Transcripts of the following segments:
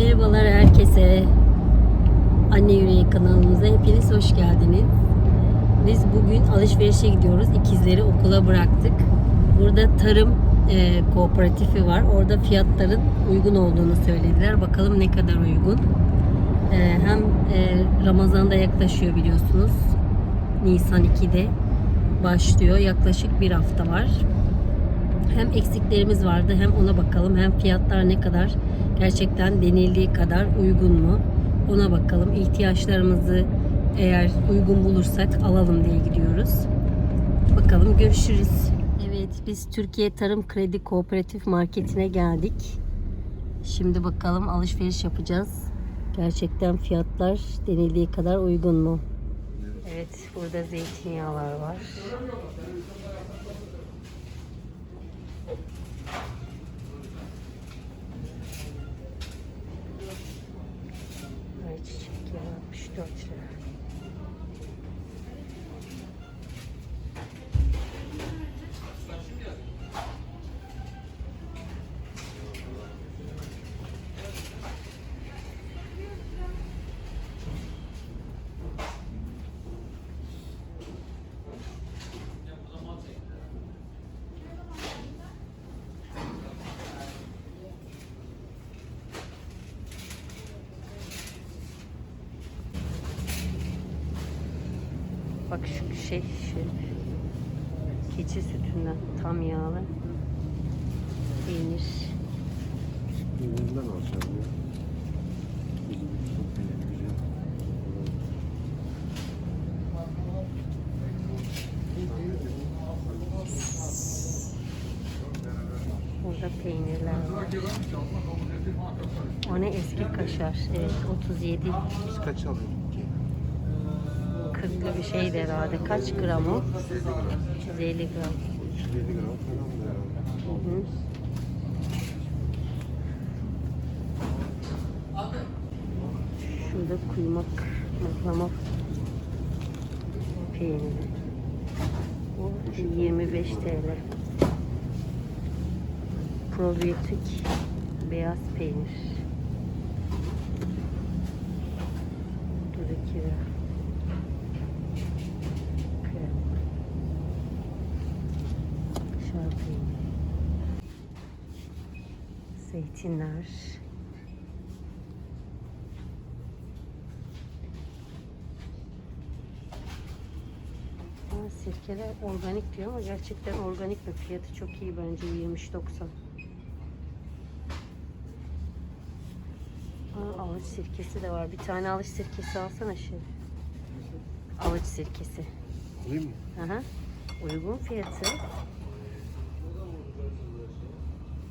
Merhabalar herkese. Anne Yüreği kanalımıza hepiniz hoş geldiniz. Biz bugün alışverişe gidiyoruz. İkizleri okula bıraktık. Burada tarım e, kooperatifi var. Orada fiyatların uygun olduğunu söylediler. Bakalım ne kadar uygun. E, hem e, Ramazan'da yaklaşıyor biliyorsunuz. Nisan 2'de başlıyor. Yaklaşık bir hafta var hem eksiklerimiz vardı hem ona bakalım hem fiyatlar ne kadar gerçekten denildiği kadar uygun mu? Ona bakalım. İhtiyaçlarımızı eğer uygun bulursak alalım diye gidiyoruz. Bakalım görüşürüz. Evet biz Türkiye Tarım Kredi Kooperatif Marketi'ne geldik. Şimdi bakalım alışveriş yapacağız. Gerçekten fiyatlar denildiği kadar uygun mu? Evet burada zeytinyağlar var Ayçiçek yağı 64 lira. Bak şu şey şu keçi sütünden tam yağlı peynir. Peynirinden alacağım ya. Burada peynirler var. O ne eski kaşar. Evet 37 Biz kaç alıyorduk 40'lı bir şeydi herhalde. Kaç gram o? 150 gram. 350 gram. Şurada kuymak, mıhlama peyniri. Bu 25 TL. Probiyotik beyaz peynir. 32 lira. Krem. Kaşar peyniri. Zeytinler. Aa, sirkeler organik diyor ama gerçekten organik mi? Fiyatı çok iyi bence 23.90. Aa, avuç sirkesi de var. Bir tane avuç sirkesi alsana şey. Avuç sirkesi. Alayım mı? Aha. Uygun fiyatı.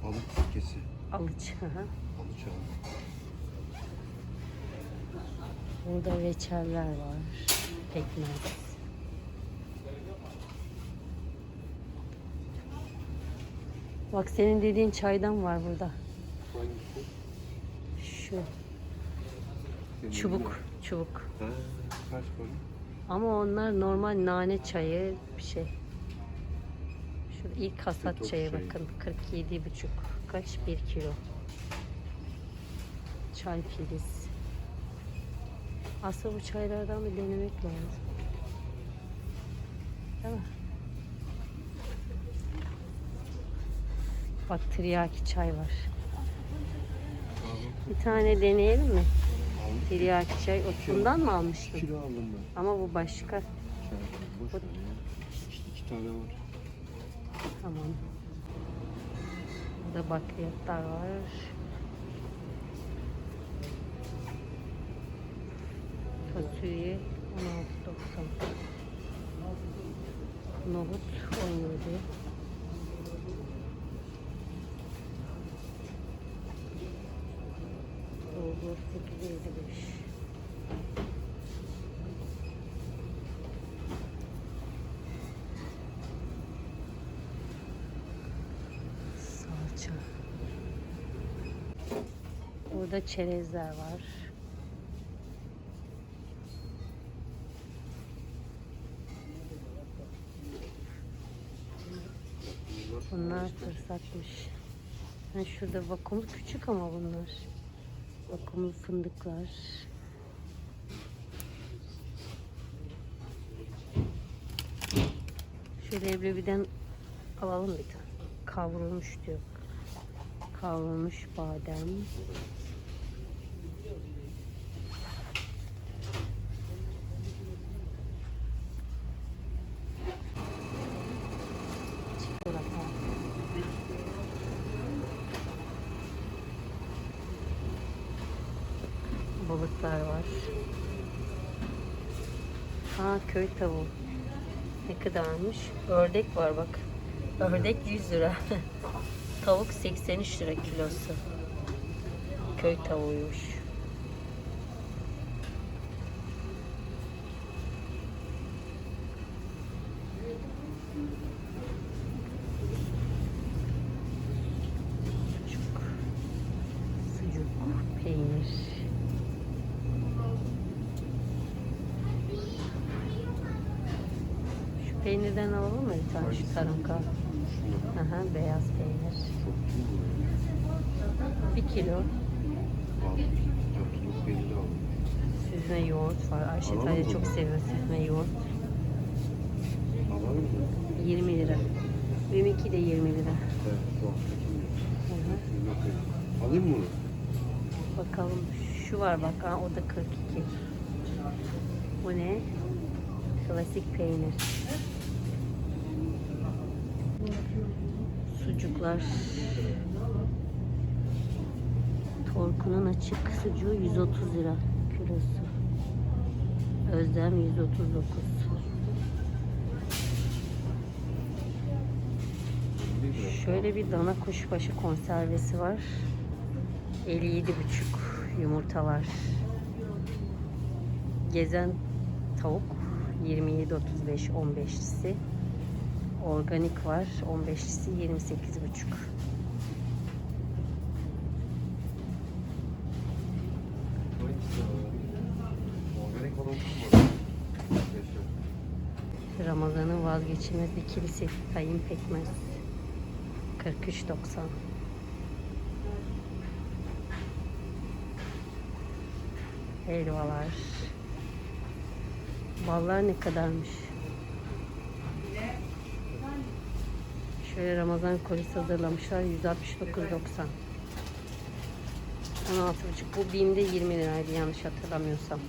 Balık sirkesi. Alıç. Alıç. Burada reçeller var. Pekmez. Bak senin dediğin çaydan var burada. Şu çubuk, çubuk. Ama onlar normal nane çayı bir şey. Şu ilk hasat çayı çayı. bakın 47 buçuk. Kaç? 1 kilo. Çay filiz. Aslında bu çaylardan bir denemek lazım. Değil mi? Bak tiryaki çay var. Bir tane deneyelim mi? Tiryaki çay. O bundan mı almıştın? Kilo aldım ben. Ama bu başka. Boş ver ya. İşte iki tane var. Tamam. Burada bakliyatlar var. Fasulye 16.90. Nohut 17. Bulgur 8.55. Burada çerezler var. Bunlar fırsatmış. Ha, şurada vakumlu küçük ama bunlar. Vakumlu fındıklar. Şöyle ebreviden alalım bir tane. Kavrulmuş diyor. Kavrulmuş badem. Balıklar var. Ha köy tavuğu. Ne kadarmış? Ördek var bak. Ördek 100 lira. Tavuk 83 lira kilosu. Köy tavuğuymuş. Peynirden alalım mı tane şu tarım. Aha, beyaz peynir. Bir kilo süzme yoğurt var. Ayşe mı çok seviyor süzme yoğurt. Alalım mı? 20 lira. Benimki de 20 lira. Alayım mı bunu? Bakalım şu var bak ha, o da 42. Bu ne? Klasik peynir. Sucuklar. Torkunun açık sucuğu 130 lira kilosu. Özlem 139. Bir lira. Şöyle bir dana kuşbaşı konservesi var. 57,5 yumurta var. Gezen tavuk 27.35 15'lisi. Organik var 15'lisi 28,5. Hangisi var? Organik olan mı var? Yaşa. Ramazan'ın vazgeçilmez ikilisi kayın pekmez. 43.90. Helvalar. Ballar ne kadarmış? Şöyle Ramazan kolisi hazırlamışlar 169.90. 16,5 bu BİM'de 20 liraydı yanlış hatırlamıyorsam.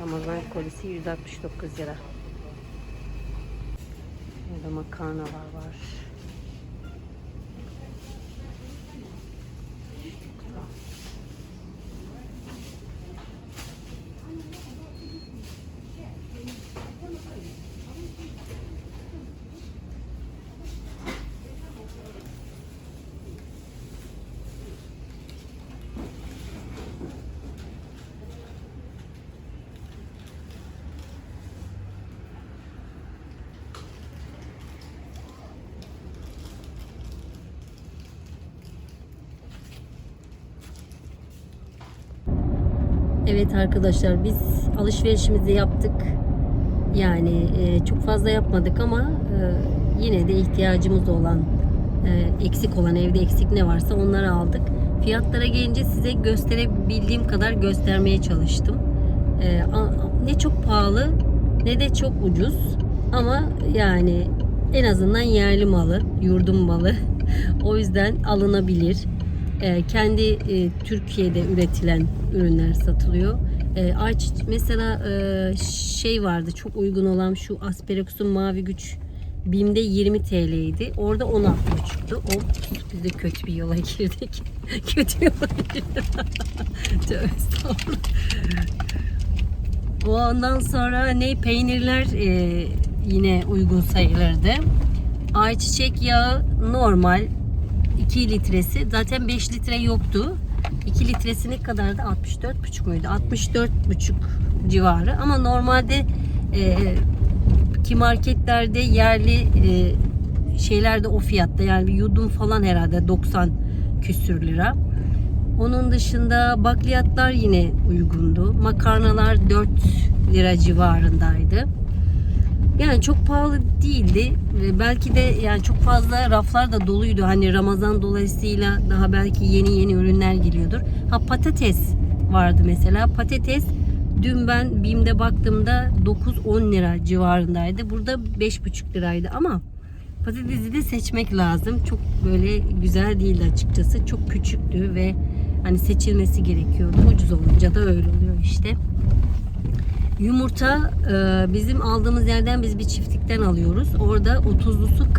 Ramazan kolisi 169 lira. Burada makarnalar var. Evet arkadaşlar biz alışverişimizi yaptık. Yani e, çok fazla yapmadık ama e, yine de ihtiyacımız olan e, eksik olan evde eksik ne varsa onları aldık. Fiyatlara gelince size gösterebildiğim kadar göstermeye çalıştım. E, ne çok pahalı ne de çok ucuz ama yani en azından yerli malı, yurdum malı. o yüzden alınabilir. E, kendi e, Türkiye'de üretilen ürünler satılıyor. E, ayçiçek mesela e, şey vardı çok uygun olan şu Asperex'un mavi güç BİM'de 20 TL'ydi. Orada 16,5'tu. O biz de kötü bir yola girdik. kötü yola girdik. Tövbe estağfurullah. Ondan sonra ne peynirler e, yine uygun sayılırdı. Ayçiçek yağı normal 2 litresi zaten 5 litre yoktu. 2 litresi ne kadardı? 64,5 muydu? 64,5 civarı ama normalde e, ki marketlerde yerli e, şeylerde o fiyatta yani yudum falan herhalde 90 küsür lira. Onun dışında bakliyatlar yine uygundu. Makarnalar 4 lira civarındaydı. Yani çok pahalı değildi. Belki de yani çok fazla raflar da doluydu. Hani Ramazan dolayısıyla daha belki yeni yeni ürünler geliyordur. Ha patates vardı mesela. Patates dün ben BİM'de baktığımda 9-10 lira civarındaydı. Burada 5,5 liraydı ama patatesi de seçmek lazım. Çok böyle güzel değildi açıkçası. Çok küçüktü ve hani seçilmesi gerekiyordu. Ucuz olunca da öyle oluyor işte. Yumurta e, bizim aldığımız yerden biz bir çiftlikten alıyoruz. Orada 30'lusu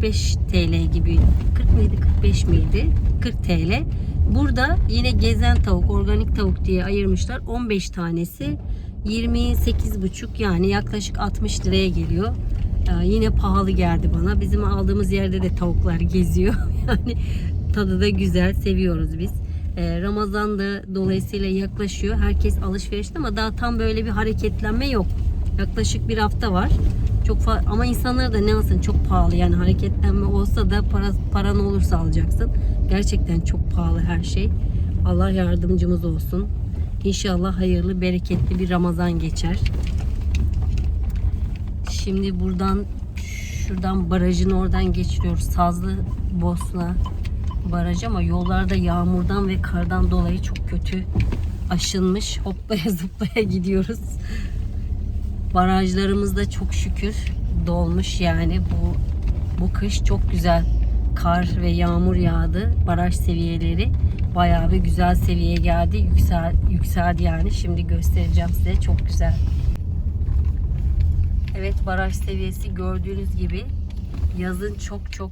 40-45 TL gibi. 40 mıydı 45 miydi? 40 TL. Burada yine gezen tavuk, organik tavuk diye ayırmışlar. 15 tanesi 28,5 yani yaklaşık 60 liraya geliyor. E, yine pahalı geldi bana. Bizim aldığımız yerde de tavuklar geziyor. yani tadı da güzel, seviyoruz biz. Ee, Ramazan da dolayısıyla yaklaşıyor. Herkes alışverişte ama daha tam böyle bir hareketlenme yok. Yaklaşık bir hafta var. Çok ama insanlar da ne alsın çok pahalı yani hareketlenme olsa da para paran olursa alacaksın. Gerçekten çok pahalı her şey. Allah yardımcımız olsun. İnşallah hayırlı, bereketli bir Ramazan geçer. Şimdi buradan şuradan barajın oradan geçiriyoruz. Sazlı Bosna baraj ama yollarda yağmurdan ve kardan dolayı çok kötü aşınmış. Hoplaya zıplaya gidiyoruz. Barajlarımız da çok şükür dolmuş yani bu bu kış çok güzel kar ve yağmur yağdı. Baraj seviyeleri bayağı bir güzel seviyeye geldi. Yüksel, yükseldi yani. Şimdi göstereceğim size. Çok güzel. Evet baraj seviyesi gördüğünüz gibi yazın çok çok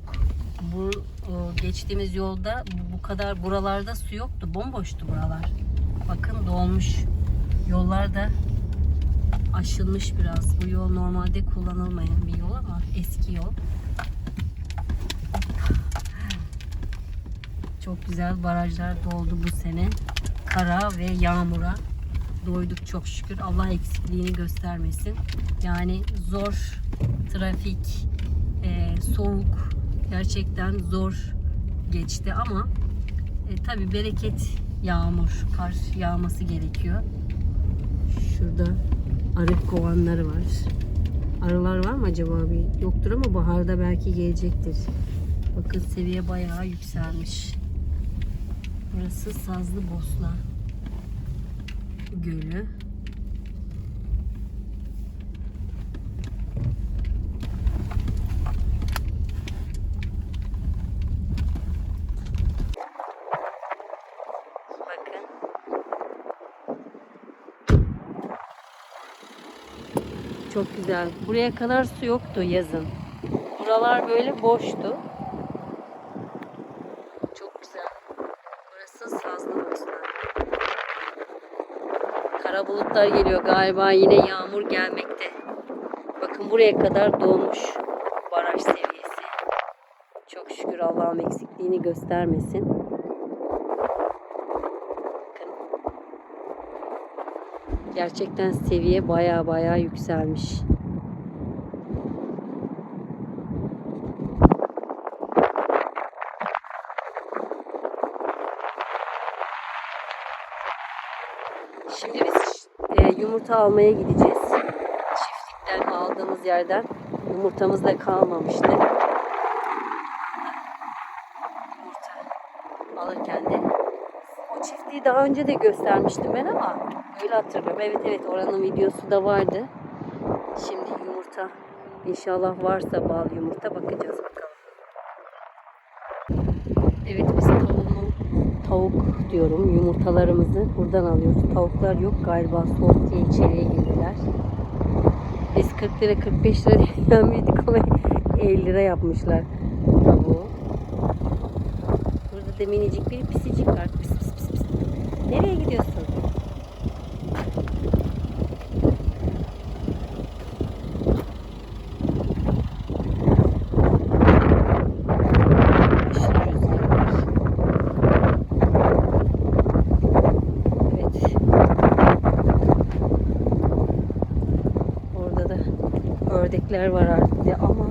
bu o, geçtiğimiz yolda bu- bu kadar buralarda su yoktu. Bomboştu buralar. Bakın dolmuş. Yollar da aşılmış biraz. Bu yol normalde kullanılmayan bir yol ama eski yol. Çok güzel barajlar doldu bu sene. Kara ve yağmura doyduk çok şükür. Allah eksikliğini göstermesin. Yani zor trafik, e, soğuk gerçekten zor geçti ama e, tabi bereket yağmur, kar yağması gerekiyor. Şurada arı kovanları var. Arılar var mı acaba bir? Yoktur ama baharda belki gelecektir. Bakın seviye bayağı yükselmiş. Burası Sazlı Bosna Gölü. Çok güzel. Buraya kadar su yoktu yazın. Buralar böyle boştu. Çok güzel. Burası Sazlıbosna. Kara bulutlar geliyor galiba yine yağmur gelmekte. Bakın buraya kadar dolmuş baraj seviyesi. Çok şükür Allah'ım eksikliğini göstermesin. Gerçekten seviye baya baya yükselmiş. Şimdi biz e, yumurta almaya gideceğiz. Çiftlikten aldığımız yerden. Yumurtamız da kalmamıştı. Yumurta alırken de o çiftliği daha önce de göstermiştim ben ama öyle hatırlıyorum. Evet evet oranın videosu da vardı. Şimdi yumurta inşallah varsa bal yumurta bakacağız bakalım. Evet biz tavuğun tavuk diyorum yumurtalarımızı buradan alıyoruz. Tavuklar yok galiba soğuk diye içeriye girdiler. Biz 40 lira 45 lira beğenmedik ama 50 lira yapmışlar tavuğu. Burada da minicik bir pisicik var. Pis pis pis. Nereye gidiyorsun? Aşırı rüzgar var. Evet. Orada da ördekler var artık ama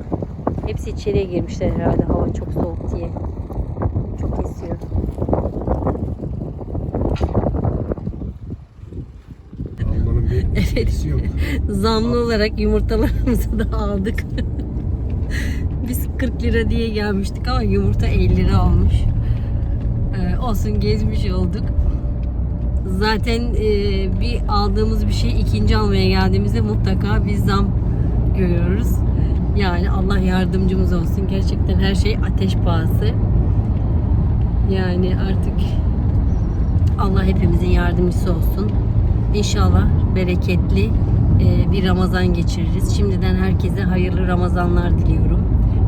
hepsi içeriye girmişler herhalde hava çok soğuk diye. Çok esiyor. Almanın bir etkisi yok. Zamlı olarak yumurtalarımızı da aldık. Biz 40 lira diye gelmiştik ama yumurta 50 lira olmuş. Ee, olsun gezmiş olduk. Zaten e, bir aldığımız bir şey ikinci almaya geldiğimizde mutlaka bir zam görüyoruz. Yani Allah yardımcımız olsun. Gerçekten her şey ateş pahası. Yani artık Allah hepimizin yardımcısı olsun. İnşallah bereketli e, bir Ramazan geçiririz. Şimdiden herkese hayırlı Ramazanlar diliyorum.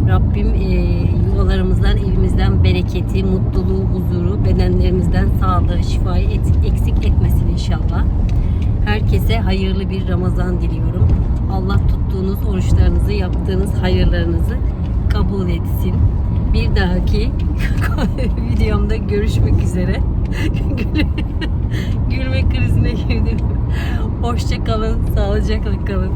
Rabbim e, yuvalarımızdan, evimizden bereketi, mutluluğu, huzuru, bedenlerimizden sağlığı, şifayı eksik etmesin inşallah. Herkese hayırlı bir Ramazan diliyorum. Allah tuttuğunuz oruçlarınızı, yaptığınız hayırlarınızı kabul etsin. Bir dahaki videomda görüşmek üzere. Gülme krizine girdim. Hoşça kalın, sağlıcakla kalın.